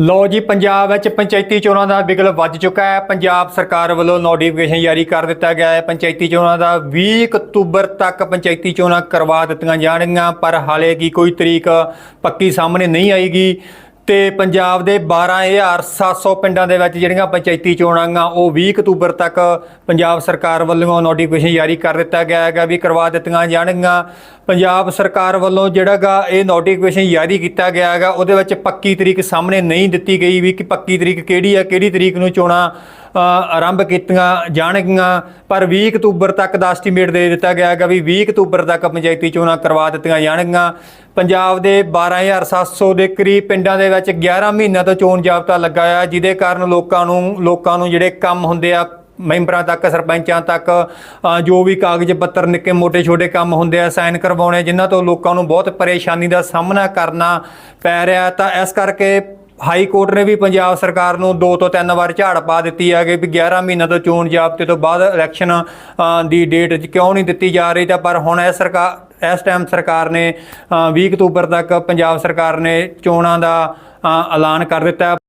ਲੋ ਜੀ, ਪੰਜਾਬ ਵਿੱਚ ਪੰਚਾਇਤੀ ਚੋਣਾਂ ਦਾ ਬਿਗਲ ਵੱਜ ਚੁੱਕਾ ਹੈ। ਪੰਜਾਬ ਸਰਕਾਰ ਵੱਲੋਂ ਨੋਟੀਫਿਕੇਸ਼ਨ ਜਾਰੀ ਕਰ ਦਿੱਤਾ ਗਿਆ ਹੈ। ਪੰਚਾਇਤੀ ਚੋਣਾਂ ਦਾ 20 ਅਕਤੂਬਰ ਤੱਕ ਪੰਚਾਇਤੀ ਚੋਣਾਂ ਕਰਵਾ ਦਿੱਤੀਆਂ ਜਾਣਗੀਆਂ, ਪਰ ਹਾਲੇ ਕੀ ਕੋਈ ਤਰੀਕ ਪੱਕੀ ਸਾਹਮਣੇ ਨਹੀਂ ਆਏਗੀ। ਤੇ ਪੰਜਾਬ ਦੇ 12700 ਪਿੰਡਾਂ ਦੇ ਵਿੱਚ ਜਿਹੜੀਆਂ ਪੰਚਾਇਤੀ ਚੋਣਾਂ ਗਾ, ਉਹ 20 ਅਕਤੂਬਰ ਤੱਕ ਪੰਜਾਬ ਸਰਕਾਰ ਵੱਲੋਂ ਨੋਟੀਫਿਕੇਸ਼ਨ ਜਾਰੀ ਕਰ ਦਿੱਤਾ ਗਿਆ ਹੈਗਾ ਵੀ ਕਰਵਾ ਦਿੱਤੀਆਂ ਜਾਣਗੀਆਂ। ਪੰਜਾਬ ਸਰਕਾਰ ਵੱਲੋਂ ਜਿਹੜਾਗਾ ਇਹ ਨੋਟੀਫਿਕੇਸ਼ਨ ਜਾਰੀ ਕੀਤਾ ਗਿਆ ਹੈਗਾ, ਉਹਦੇ ਵਿੱਚ ਪੱਕੀ ਤਰੀਕ ਸਾਹਮਣੇ ਨਹੀਂ ਦਿੱਤੀ ਗਈ ਵੀ ਕਿ ਪੱਕੀ ਤਰੀਕ ਕਿਹੜੀ ਆ ਕਿਹੜੀ ਤਰੀਕ ਨੂੰ ਚੋਣਾਂ ਆਰੰਭ ਕੀਤੀਆਂ, ਜਾਣਗੀਆਂ, ਪਰ 20 ਅਕਤੂਬਰ ਤੱਕ ਦਾ ਐਸਟੀਮੇਟ ਦੇ ਦਿੱਤਾ ਗਿਆ ਹੈਗਾ ਵੀ 20 ਅਕਤੂਬਰ ਤੱਕ ਪੰਚਾਇਤੀ ਚੋਣਾਂ ਕਰਵਾ ਦਿੱਤੀਆਂ ਜਾਣਗੀਆਂ। ਪੰਜਾਬ ਦੇ 12700 ਦੇ ਕਰੀਬ ਪਿੰਡਾਂ ਦੇ ਵਿੱਚ 11 ਮਹੀਨਿਆਂ ਤੋਂ ਚੋਣ ਜਾਬਤਾ ਲੱਗਾ ਆ, ਜਿਹਦੇ ਕਾਰਨ ਲੋਕਾਂ ਨੂੰ ਲੋਕਾਂ ਨੂੰ ਜਿਹੜੇ ਕੰਮ ਹੁੰਦੇ ਆ, ਮੈਂਬਰਾਂ ਤੱਕ, ਸਰਪੰਚਾਂ ਤੱਕ ਜੋ ਵੀ ਕਾਗਜ਼ ਪੱਤਰ ਨਿੱਕੇ ਮੋਟੇ ਛੋਟੇ ਕੰਮ ਹੁੰਦੇ ਆ, ਸਾਈਨ ਕਰਵਾਉਣੇ, ਜਿਨ੍ਹਾਂ ਤੋਂ ਲੋਕਾਂ ਨੂੰ ਬਹੁਤ ਪਰੇਸ਼ਾਨੀ ਦਾ ਸਾਹਮਣਾ ਕਰਨਾ ਪੈ ਰਿਹਾ ਤਾਂ ਇਸ ਕਰਕੇ ਹਾਈ ਕੋਰਟ ਨੇ ਵੀ ਪੰਜਾਬ ਸਰਕਾਰ ਨੂੰ ਦੋ ਤੋਂ ਤਿੰਨ ਵਾਰ ਝਾੜ ਪਾ ਦਿੱਤੀ ਹੈ ਕਿ ਵੀ 11 ਮਹੀਨਿਆਂ ਤੋਂ ਚੋਣ ਜਾਬਤੇ ਤੋਂ ਬਾਅਦ ਇਲੈਕਸ਼ਨ ਦੀ ਡੇਟ ਕਿਉਂ ਨਹੀਂ ਦਿੱਤੀ ਜਾ ਰਹੀ ਤਾਂ ਪਰ ਹੁਣ ਇਹ ਸਰਕਾਰ ਇਸ ਟਾਈਮ ਸਰਕਾਰ ਨੇ ਅ, 20 ਅਕਤੂਬਰ ਤੱਕ ਪੰਜਾਬ ਸਰਕਾਰ ਨੇ ਚੋਣਾਂ ਦਾ ਐਲਾਨ ਕਰ ਦਿੱਤਾ।